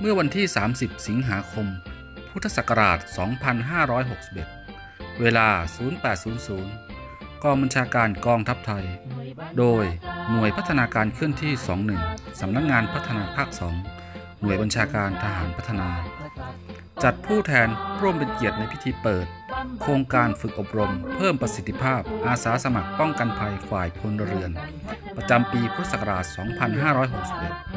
เมื่อวันที่ 30 สิงหาคม พุทธศักราช 2561 เวลา 0800 กองบัญชาการกองทัพไทย โดยหน่วยพัฒนาการเคลื่อนที่ 21 สำนักงงานพัฒนาภาค 2 หน่วยบัญชาการทหารพัฒนา จัดผู้แทนร่วมเป็นเกียรติในพิธีเปิด โครงการฝึกอบรม เพิ่มประสิทธิภาพอาสาสมัครป้องกันภัยฝ่ายพลเรือน ประจำปีพุทธศักราช 2561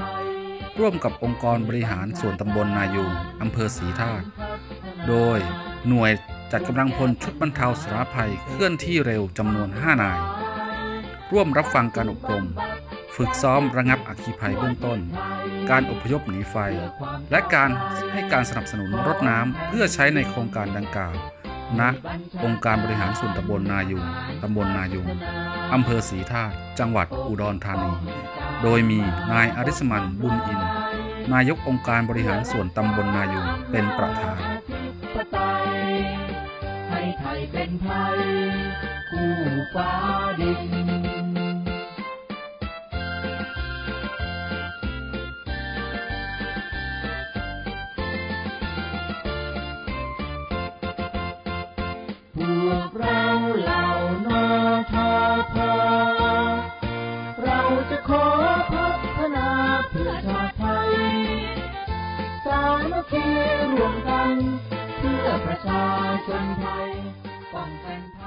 ร่วมกับองค์กรบริหารส่วนตำบลนายูงอำเภอศรีธาตุโดยหน่วยจัดกำลังพลชุดบรรเทาสาธารณภัยเคลื่อนที่เร็วจำนวน 5 นาย ร่วมรับฟังการอบรม ฝึกซ้อมระงับอัคคีภัยเบื้องต้น การอพยพหนีไฟ และการให้การสนับสนุนรถน้ำเพื่อใช้ในโครงการดังกล่าวณองค์การบริหารส่วนตำบลนายุงตำบลนายุงอำเภอศรีธาตุจังหวัดอุดรธานี โดยมีนายอริสมันบุญอิน นายกองค์การบริหารส่วนตำบลนายุงเป็นประธานให้ไทยเป็นไทย คู่ฟ้าดิน มัคคีรวมกัน เพื่อประชาชนไทยป้องกัน